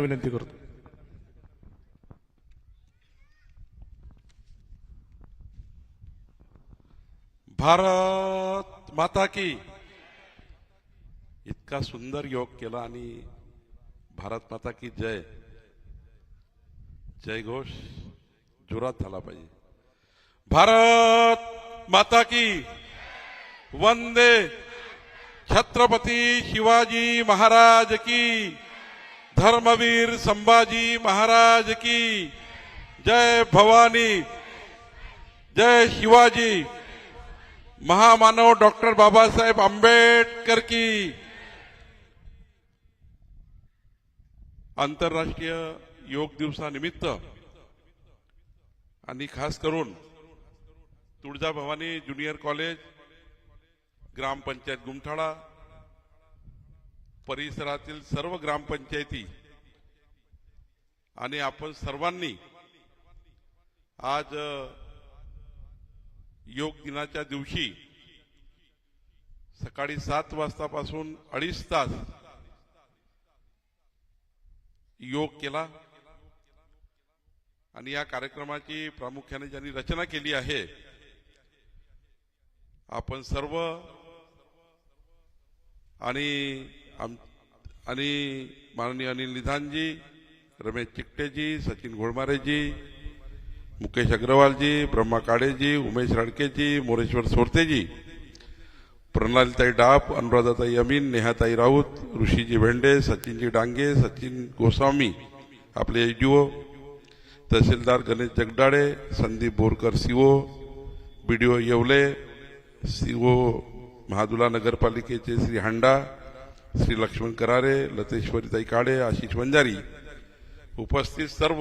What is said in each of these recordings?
विनंती करतो. भारत माता की. इतका सुंदर योग केला आणि भारत माता की जय. जय घोष जोरात झाला पाहिजे. भारत माता की. वंदे. छत्रपती शिवाजी महाराज की. धर्मवीर संभाजी महाराज की जय भवानी जय शिवाजी। महामानव डॉक्टर बाबासाहेब आंबेडकर की आंतरराष्ट्रीय योग दिवसानिमित्त आणि खास करून तुळजाभवानी ज्युनियर कॉलेज ग्रामपंचायत गुमठाळा परिसरातील सर्व ग्रामपंचायती आणि आपण सर्वांनी आज योग दिनाच्या दिवशी सकाळी सात वाजतापासून अडीच तास योग केला. आणि या कार्यक्रमाची प्रामुख्याने ज्यांनी रचना केली आहे आपण सर्व आणि आम- आणि माननीय अनिल निधानजी रमेश चिकटेजी सचिन घोडमारेजी मुकेश अग्रवालजी ब्रह्मा काळेजी उमेश राडकेजी मोरेश्वर सोरतेजी प्रणालीताई डाप अनुराधाताई अमीन नेहाताई राऊत ऋषीजी भेंडे सचिनजी डांगे सचिन गोस्वामी आपले SDO tehsildar Ganesh Jagdale Sandeep Borkar CO O Yevle CO Mahadula नगरपालिकेचे श्री हांडा श्री लक्ष्मण करारे लतेश्वरीताई काळे आशिष वंजारी उपस्थित सर्व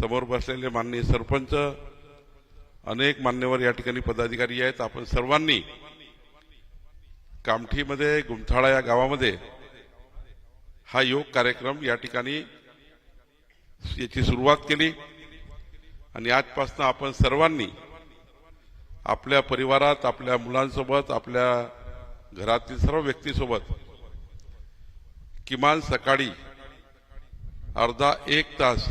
समोर बसलेले माननीय सरपंच अनेक मान्यवर या ठिकाणी पदाधिकारी आहेत. आपण सर्वांनी कामठीमध्ये गुमथाळा या गावामध्ये हा योग कार्यक्रम या ठिकाणी याची सुरुवात केली आणि आजपासून आपण सर्वांनी आपल्या परिवारात आपल्या मुलांसोबत आपल्या घरातील सर्व व्यक्तीसोबत किमान सकाळी अर्धा एक तास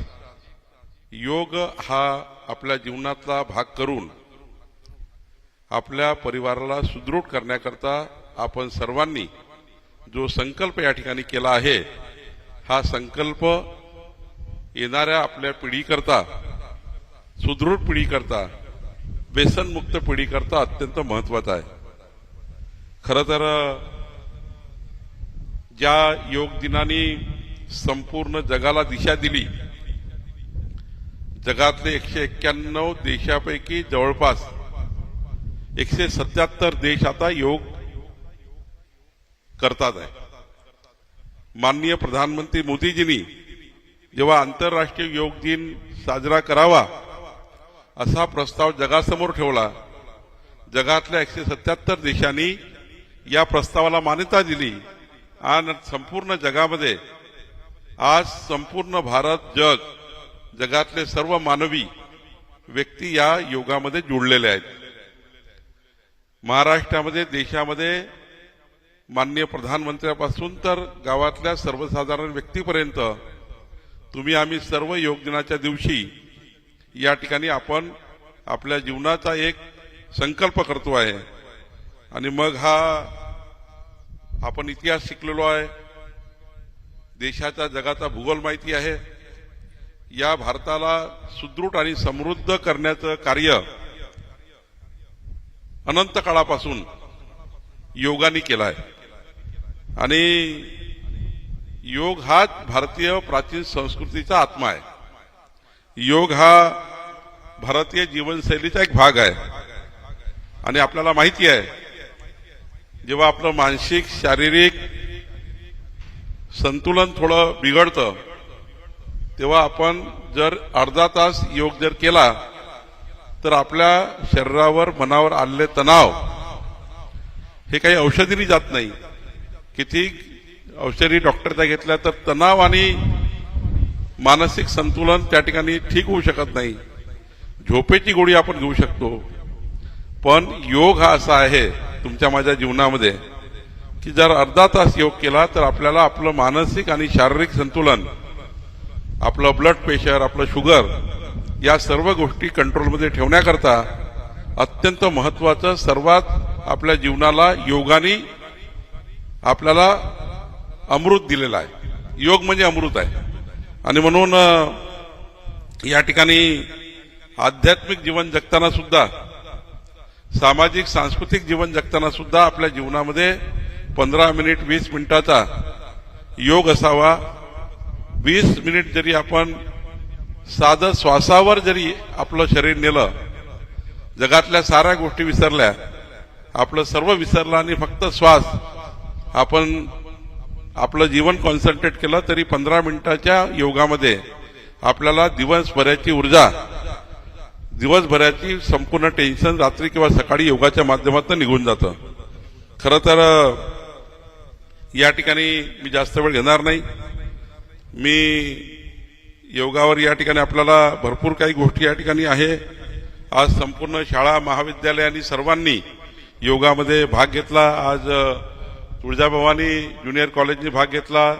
योग हा आपल्या जीवनातला भाग करून आपल्या परिवाराला सुदृढ करण्याकरता आपण सर्वांनी जो संकल्प या ठिकाणी केला आहे हा संकल्प येणाऱ्या आपल्या पिढीकरता सुदृढ पिढीकरता व्यसनमुक्त पिढीकरता अत्यंत महत्त्वाचा आहे. खरं तर ज्या योग दिनाने संपूर्ण जगाला दिशा दिली जगातले एकशे एक्क्याण्णव देशापैकी जवळपास एकशे सत्याहत्तर देश आता योग करतात आहे. माननीय प्रधानमंत्री मोदीजींनी जेव्हा आंतरराष्ट्रीय योग दिन साजरा करावा असा प्रस्ताव जगासमोर ठेवला जगातल्या एकशे सत्याहत्तर देशांनी या प्रस्तावाला मान्यता दिली. आणि संपूर्ण जगामध्ये आज संपूर्ण भारत जग जगातले सर्व मानवी व्यक्ती या योगामध्ये जुळलेले आहेत. महाराष्ट्रामध्ये देशामध्ये माननीय प्रधानमंत्र्यापासून तर गावातल्या सर्वसाधारण व्यक्तीपर्यंत तुम्ही आम्ही सर्व योग दिनाच्या दिवशी या ठिकाणी आपण आपल्या जीवनाचा एक संकल्प करतो आहे. आणि मग हा आपण इतिहास शिकलेलो आहे. देशाचा जगाचा भूगोल माहिती आहे. या भारताला सुदृढ आणि समृद्ध करण्याचं कार्य अनंत काळापासून योगाने केला आहे. आणि योग हाच भारतीय प्राचीन संस्कृतीचा आत्मा आहे. योग हा भारतीय जीवनशैलीचा एक भाग आहे. आणि आपल्याला माहिती आहे जेव्हा आपलं मानसिक शारीरिक संतुलन थोडं बिघडतं तेव्हा आपण जर अर्धा तास योग जर केला तर आपल्या शरीरावर मनावर आलेले तणाव हे काही औषधीने जात नाही. किती औषधी डॉक्टरच्या घेतल्या तर तणाव आणि मानसिक संतुलन त्या ठिकाणी ठीक होऊ शकत नाही. झोपेची गोळी आपण घेऊ शकतो. पण योग हा असा आहे तुमच्या माझ्या जीवनामध्ये की जर अर्धा तास योग केला तर आपल्याला आपलं मानसिक आणि शारीरिक संतुलन आपलं ब्लड प्रेशर आपलं शुगर या सर्व गोष्टी कंट्रोलमध्ये ठेवण्याकरता अत्यंत महत्वाचं सर्वात आपल्या जीवनाला योगाने आपल्याला अमृत दिलेलं आहे. योग म्हणजे अमृत आहे. आणि म्हणून या ठिकाणी आध्यात्मिक जीवन जगताना सुद्धा सामाजिक सांस्कृतिक जीवन जगताना सुद्धा आपल्या जीवनामध्ये पंधरा मिनिट वीस मिनिटाचा योग असावा. वीस मिनिट जरी आपण साधं श्वासावर जरी आपलं शरीर नेलं जगातल्या साऱ्या गोष्टी विसरल्या आपलं सर्व विसरलं आणि फक्त श्वास आपण आपलं जीवन कॉन्सन्ट्रेट केलं तरी पंधरा मिनिटाच्या योगामध्ये आपल्याला दिवसभराची ऊर्जा दिवसभराची संपूर्ण टेन्शन रात्री किंवा सकाळी योगाच्या माध्यमातून निघून जातं. खरं तर या ठिकाणी मी जास्त वेळ घेणार नाही. मी योगावर या ठिकाणी आपल्याला भरपूर काही गोष्टी या ठिकाणी आहे. आज संपूर्ण शाळा महाविद्यालय आणि सर्वांनी योगामध्ये भाग घेतला. आज तुळजाभवानी ज्युनियर कॉलेजने भाग घेतला.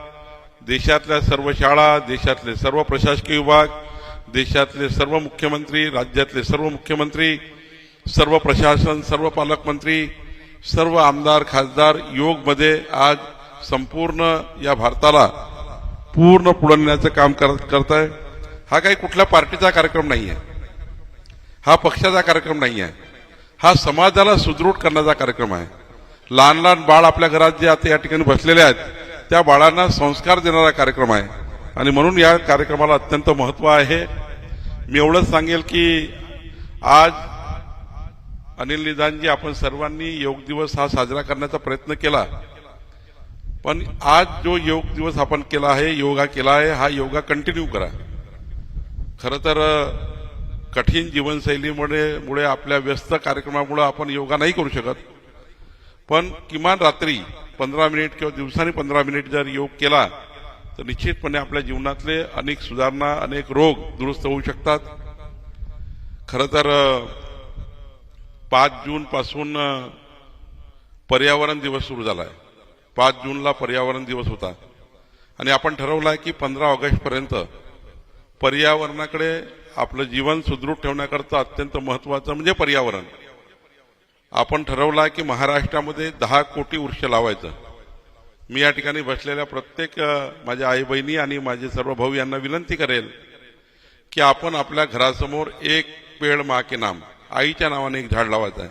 देशातल्या सर्व शाळा देशातले सर्व प्रशासकीय विभाग देशातले सर्व मुख्यमंत्री राज्यातले सर्व मुख्यमंत्री सर्व प्रशासन सर्व पालकमंत्री सर्व आमदार खासदार योगमध्ये आज संपूर्ण या भारताला पूर्ण पुढण्याचं काम करत आहे हा काही कुठल्या पार्टीचा कार्यक्रम नाही आहे हा पक्षाचा कार्यक्रम नाही आहे हा समाजाला सुदृढ करण्याचा कार्यक्रम आहे. लहान लहान बाळ आपल्या घरात जे आता या ठिकाणी बसलेले आहेत त्या बाळांना संस्कार देणारा कार्यक्रम आहे. आणि म्हणून या कार्यक्रमाला अत्यंत महत्त्व आहे. मी एवढंच सांगेल की आज अनिल निदानजी आपण सर्वांनी योग दिवस हा साजरा करण्याचा प्रयत्न केला. पण आज जो योग दिवस आपण केला आहे योगा केला आहे हा योगा कंटिन्यू करा. खरं तर कठीण जीवनशैलीमुळे मुळे आपल्या व्यस्त कार्यक्रमामुळे आपण योगा नाही करू शकत. पण किमान रात्री पंधरा मिनिट किंवा दिवसांनी पंधरा मिनिट जर योग केला तर निश्चितपणे आपल्या जीवनातले अनेक सुधारणा अनेक रोग दुरुस्त होऊ शकतात. खरं तर पाच जून पासून पर्यावरण दिवस सुरू झाला आहे पाच जूनला पर्यावरण दिवस होता. आणि आपण ठरवलं आहे की पंधरा ऑगस्ट पर्यंत पर्यावरणाकडे आपलं जीवन सुदृढ ठेवण्याकरता अत्यंत महत्वाचं म्हणजे पर्यावरण. आपण ठरवलं आहे की महाराष्ट्रामध्ये दहा कोटी वृक्ष लावायचं. मी या ठिकाणी बसलेल्या प्रत्येक माझ्या आई बहिणी आणि माझे सर्व भाऊ यांना विनंती करेल की आपण आपल्या घरासमोर एक पेड मा के नाम आईच्या नावाने एक झाड लावायचं आहे.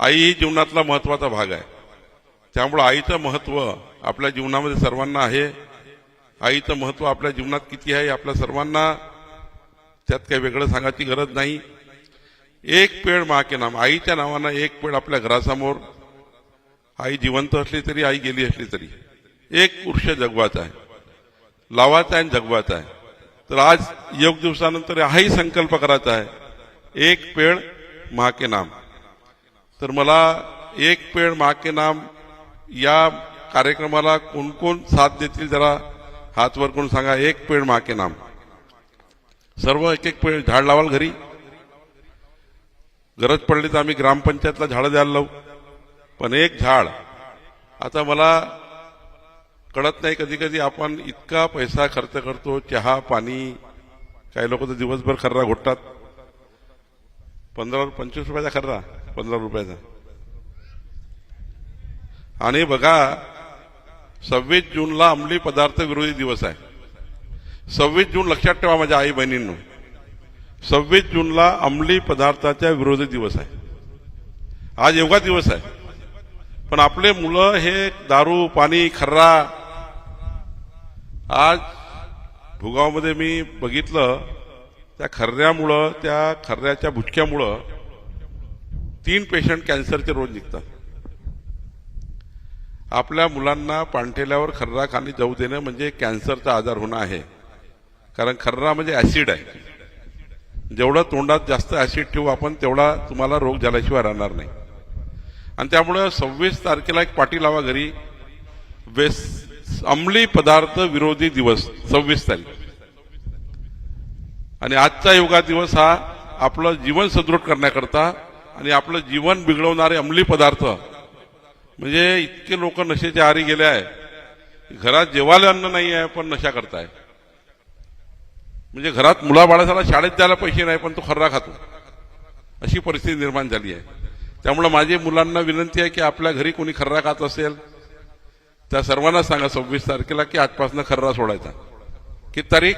आई ही जीवनातला महत्त्वाचा भाग आहे. त्यामुळं आईचं महत्त्व आपल्या जीवनामध्ये सर्वांना आहे. आईचं महत्त्व आपल्या जीवनात किती आहे आपल्या सर्वांना त्यात काही वेगळं सांगायची गरज नाही. एक पेड मा के नाम आईच्या नावानं एक पेड आपल्या घरासमोर आई जिवंत असली तरी आई गेली असली तरी. एक वृक्ष जगवाचा आहे. लावाचा आहे आणि जगवाचा आहे. तर आज योग दिवसानंतर हाही संकल्प करायचा आहे. एक पेड मा के नाम. तर मला एक पेड मा के नाम या कार्यक्रमाला कोण कोण साथ देतील जरा हात वर करून सांगा. एक पेड मा के नाम. सर्व एक एक पेड झाड लावाल घरी. गरज पडली तर आम्ही ग्रामपंचायतला झाडं द्यायला लावू. पण एक झाड. आता मला कळत नाही कधी कधी आपण इतका पैसा खर्च करतो चहा पाणी काही लोक तर दिवसभर खर्रा घोटतात. पंधरा पंचवीस रुपयाचा खर्रा पंधरा रुपयाचा. आणि बघा सव्वीस जूनला अंमली पदार्थ विरोधी दिवस आहे. सव्वीस जून लक्षात ठेवा माझ्या आई बहिणींनो. सव्वीस जूनला अंमली पदार्थाच्या विरोधी दिवस आहे. आज योगा दिवस आहे. पण आपले मुलं हे दारू पाणी खर्रा. आज भुगावमध्ये मी बघितलं त्या खर्ऱ्यामुळं त्या खर्ऱ्याच्या भुटक्यामुळं तीन पेशंट कॅन्सरचे रोज निघतात. आपल्या मुलांना पाणठेल्यावर खर्रा खाली जाऊ देणं म्हणजे कॅन्सरचा आजार होणं आहे. कारण खर्रा म्हणजे ऍसिड आहे. जेवढं तोंडात जास्त ऍसिड ठेवू आपण तेवढा तुम्हाला रोग झाल्याशिवाय राहणार नाही. आणि त्यामुळं सव्वीस तारखेला एक पाठी लावा घरी. वेस अंमली पदार्थ विरोधी दिवस सव्वीस तारीख. आणि आजचा योगा दिवस हा आपलं जीवन सुदृढ करण्याकरता आणि आपलं जीवन बिघडवणारे अंमली पदार्थ. म्हणजे इतके लोक नशेच्या आरी गेले आहे. घरात जेवायला अन्न नाही आहे पण नशा करताय. म्हणजे घरात मुलाबाळाला शाळेत द्यायला पैसे नाही पण तो खर्रा खातो. अशी परिस्थिती निर्माण झाली आहे. त्यामुळे माझी मुलांना विनंती आहे की आपल्या घरी कोणी खर्रा खात असेल त्या सर्वांना सांगा सव्वीस तारखेला की आजपासून खर्रा सोडायचा. किती तारीख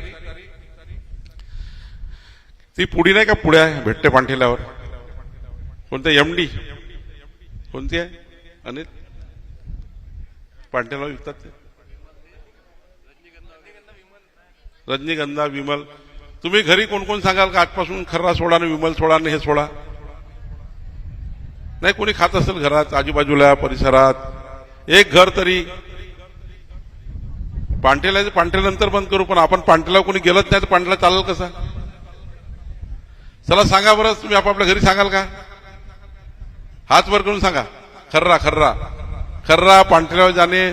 ती पुढी नाही का पुढे आहे भेटते पांठेल्यावर कोणत्या एमडी कोणती आहे? अनिल? पांठेला विकतात ते? रजनीगंधा विमल. तुम्ही घरी कोण कोण सांगाल का आजपासून खर्रा सोडा आणि विमल सोडा आणि हे सोडा? नाही कोणी खात असेल घरात आजूबाजूला परिसरात एक घर तरी. पांठेला पांठेनंतर बंद करू पण आपण पांठेला कोणी गेलंच नाही तर पांठेला चालेल कसा? चला सांगा बरं तुम्ही आपापल्या घरी सांगाल का? हात वर करून सांगा. खर्रा खर्रा. खर्रा पांढऱ्यावर जाणे.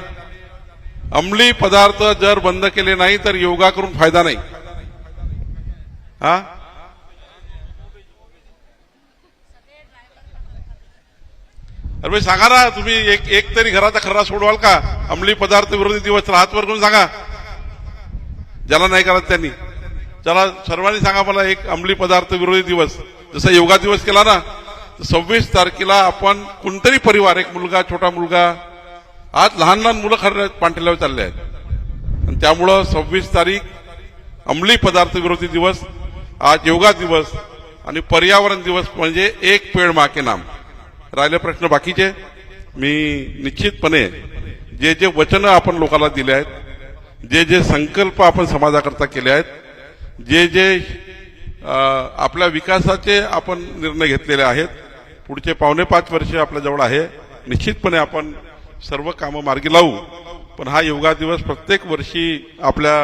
अंमली पदार्थ जर बंद केले नाही तर योगा करून फायदा नाही. हा? अरे भाई सांगा ना तुम्ही एक एक तरी घराचा खर्रा सोडवाल का? अंमली पदार्थ विरोधी दिवस तर हात वर करून सांगा. ज्याला नाही करत त्यांनी. चला सर्वांनी सांगा मला एक अंमली पदार्थ विरोधी दिवस. जसा योगा दिवस केला ना सव्वीस तारखेला आपण कोणतरी परिवार एक मुलगा छोटा मुलगा आज लहान लहान मुलं खरं पांढऱ्यावर चालले आहेत. आणि त्यामुळं सव्वीस तारीख अंमली पदार्थ विरोधी दिवस आज योगा दिवस आणि पर्यावरण दिवस म्हणजे एक पेड माके नाम. राहिले प्रश्न बाकीचे. मी निश्चितपणे जे जे वचनं आपण लोकांना दिले आहेत जे जे संकल्प आपण समाजाकरता केले आहेत जे जे आपल्या विकासाचे आपण निर्णय घेतलेले आहेत पुढचे पावणे पाच वर्ष आपल्याजवळ आहे. निश्चितपणे आपण सर्व कामं मार्गी लावू. पण हा योगा दिवस प्रत्येक वर्षी आपल्या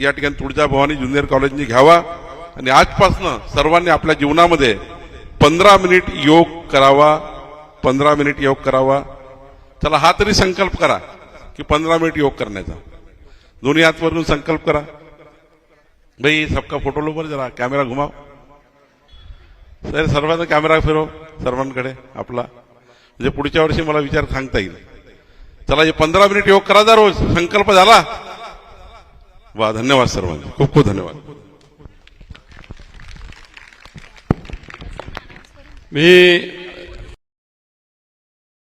या ठिकाणी तुळजाभवानी ज्युनियर कॉलेजनी घ्यावा. आणि आजपासनं सर्वांनी आपल्या जीवनामध्ये पंधरा मिनिट योग करावा पंधरा मिनिट योग करावा. चला हा तरी संकल्प करा की पंधरा मिनिट योग करण्याचा. दोन्ही हातवरून संकल्प करा. भाई सबका फोटो लो बरं जरा कॅमेरा घुमाव. सर सर्वांना कॅमेरा फिरव सर्वांकडे आपला. म्हणजे पुढच्या वर्षी मला विचार सांगता येईल. चला हे पंधरा मिनिट योग करा जा रोज संकल्प झाला. वा धन्यवाद सर्वांना खूप खूप धन्यवाद. मी